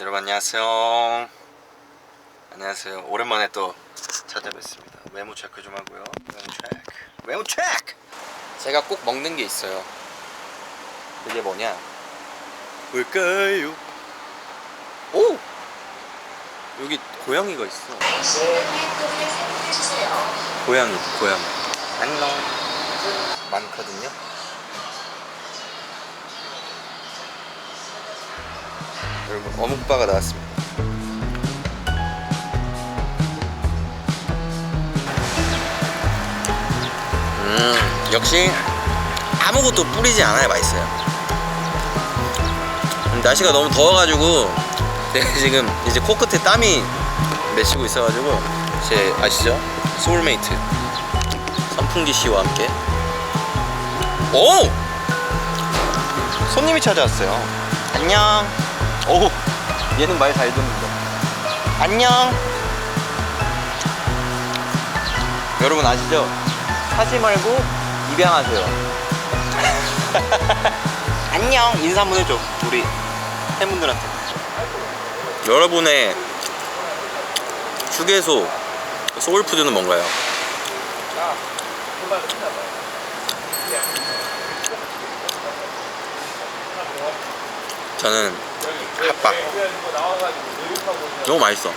여러분 안녕하세요. 안녕하세요. 오랜만에 또 찾아뵙습니다. 메모 체크 좀 하고요. 메모 체크. 메모 체크. 제가 꼭 먹는 게 있어요. 그게 뭐냐? 뭘까요? 오! 여기 고양이가 있어. 고양이, 고양이. 안녕. 많거든요. 여러분 어묵바가 나왔습니다. 음 역시 아무것도 뿌리지 않아야 맛있어요. 음, 날씨가 너무 더워가지고 내가 지금 이제 코끝에 땀이 맺히고 있어가지고 제 아시죠? 소울메이트 선풍기 씨와 함께 오 손님이 찾아왔어요. 안녕. 오 얘는 말 잘 듣는다. 안녕. 여러분 아시죠? 하지 말고 입양하세요. 안녕 인사 한번 해줘 우리 팬분들한테. 여러분의 휴게소 소울푸드는 뭔가요? 저는 핫바. 너무 맛있어.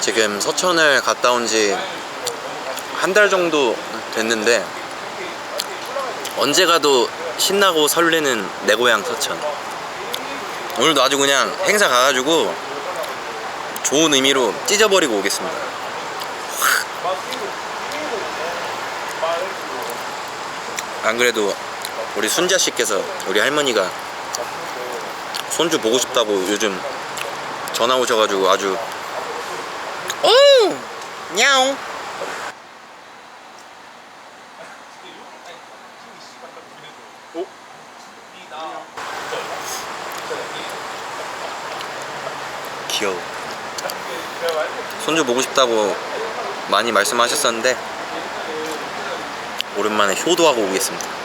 지금 서천을 갔다 온 지 한 달 정도 됐는데 언제 가도 신나고 설레는 내 고향 서천. 오늘도 아주 그냥 행사 가가지고 좋은 의미로 찢어버리고 오겠습니다 안 그래도 우리 순자 씨께서 우리 할머니가 손주 보고 싶다고 요즘 전화 오셔가지고 아주 오 냐옹. 귀여워. 손주 보고 싶다고 많이 말씀하셨었는데 오랜만에 효도하고 오겠습니다.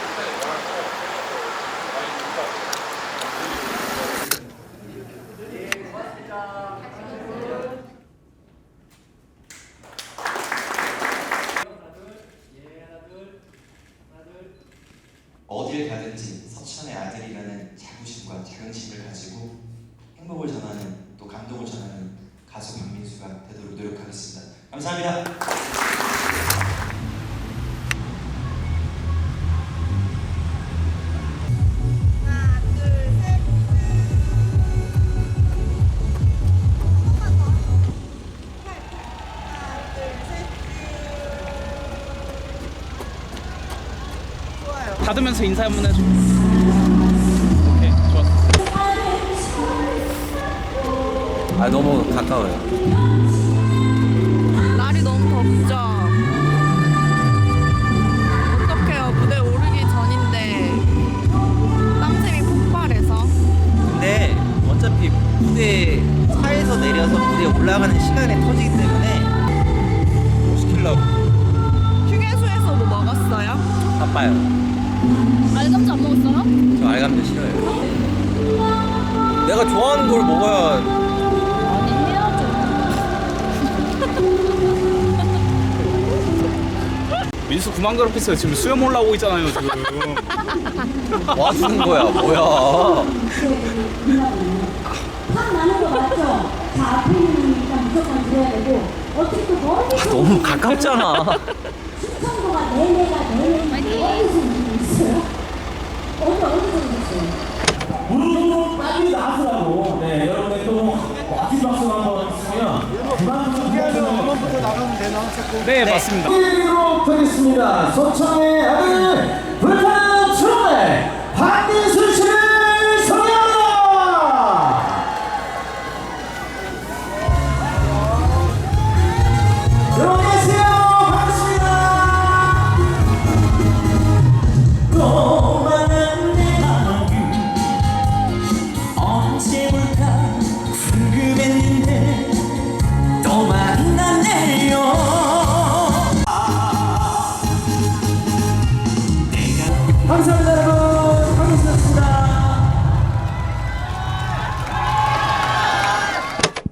어딜 가든지 서천의 아들이라는 자부심과 자긍심을 가지고 행복을 전하는 또 감동을 전하는 가수 박민수가 되도록 노력하겠습니다. 감사합니다. 닫으면서 인사 한번 해줘. 오케이, 좋았어. 아 너무 가까워요. 날이 너무 덥죠? 어떡해요. 무대 오르기 전인데 땀샘이 폭발해서 근데 어차피 무대 차에서 내려서 무대에 올라가는 시간에 터지기 때문에 뭐 시킬라고? 휴게소에서 뭐 먹었어요? 바빠요. 알감자 안 먹었어요? 저 알감자 싫어요. 내가 좋아하는 걸 먹어야 아니 해야죠. 민수 그만 괴롭히세요. 지금 수염 올라오고 있잖아요, 지금. 와주는 거야. 뭐야? 확 나는 거 맞죠? 자, 앞에 있는 일단 무조건 들어야 되고 어떻게 또 멀리서 너무 가깝잖아. 어디서 있어요? 어디 어디서 오셨어요? 무릎으로 빨리 나서라고 네 여러분들 또 박수 박수 한번 주시면 네, 맞습니다. 드리도록 하겠습니다 소창의 Hanggang sa